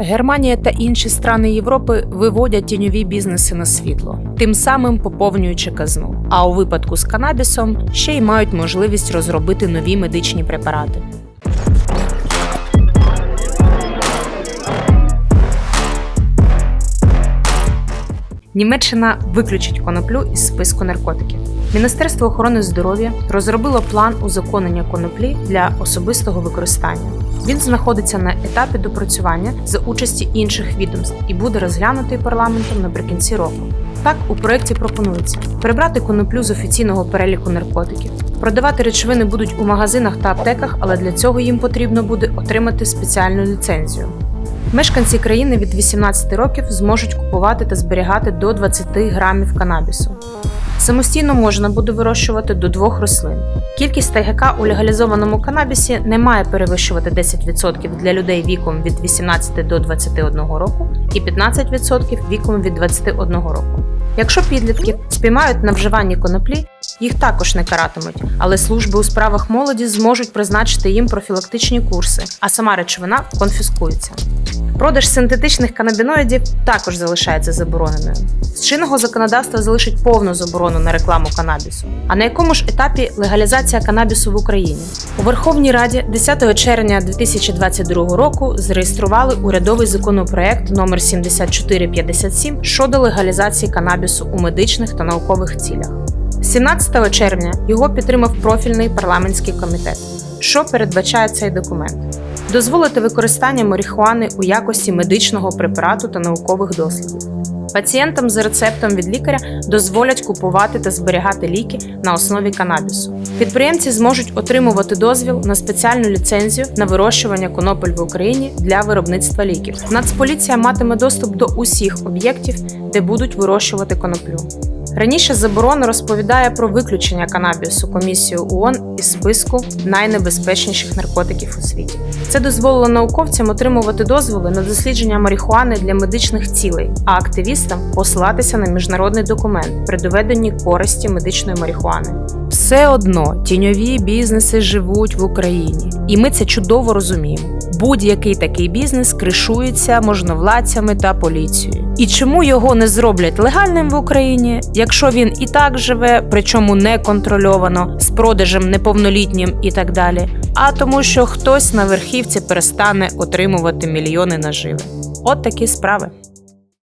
Германія та інші страни Європи виводять тіньові бізнеси на світло, тим самим поповнюючи казну. А у випадку з канабісом ще й мають можливість розробити нові медичні препарати. Німеччина виключить коноплю із списку наркотиків. Міністерство охорони здоров'я розробило план узаконення коноплі для особистого використання. Він знаходиться на етапі допрацювання за участі інших відомств і буде розглянутий парламентом наприкінці року. Так, у проєкті пропонується прибрати коноплю з офіційного переліку наркотиків. Продавати речовини будуть у магазинах та аптеках, але для цього їм потрібно буде отримати спеціальну ліцензію. Мешканці країни від 18 років зможуть купувати та зберігати до 20 грамів канабісу. Самостійно можна буде вирощувати до двох рослин. Кількість ТГК у легалізованому канабісі не має перевищувати 10% для людей віком від 18 до 21 року і 15% віком від 21 року. Якщо підлітків спіймають на вживанні коноплі, їх також не каратимуть, але служби у справах молоді зможуть призначити їм профілактичні курси, а сама речовина конфіскується. Продаж синтетичних канабіноїдів також залишається забороненою. З чинного законодавства залишить повну заборону на рекламу канабісу. А на якому ж етапі легалізація канабісу в Україні? У Верховній Раді 10 червня 2022 року зареєстрували урядовий законопроект номер 7457 щодо легалізації канабісу у медичних та наукових цілях. 17 червня його підтримав профільний парламентський комітет. Що передбачає цей документ? Дозволити використання марихуани у якості медичного препарату та наукових дослідів. Пацієнтам за рецептом від лікаря дозволять купувати та зберігати ліки на основі канабісу. Підприємці зможуть отримувати дозвіл на спеціальну ліцензію на вирощування конопель в Україні для виробництва ліків. Нацполіція матиме доступ до усіх об'єктів, де будуть вирощувати коноплю. Раніше заборона розповідає про виключення канабісу комісію ООН із списку найнебезпечніших наркотиків у світі. Це дозволило науковцям отримувати дозволи на дослідження марихуани для медичних цілей, а активістам посилатися на міжнародний документ при доведенні користі медичної марихуани. Все одно тіньові бізнеси живуть в Україні, і ми це чудово розуміємо. Будь-який такий бізнес кришується можновладцями та поліцією. І чому його не зроблять легальним в Україні, якщо він і так живе, причому не контрольовано, з продажем неповнолітнім і так далі, а тому, що хтось на верхівці перестане отримувати мільйони наживи. От такі справи.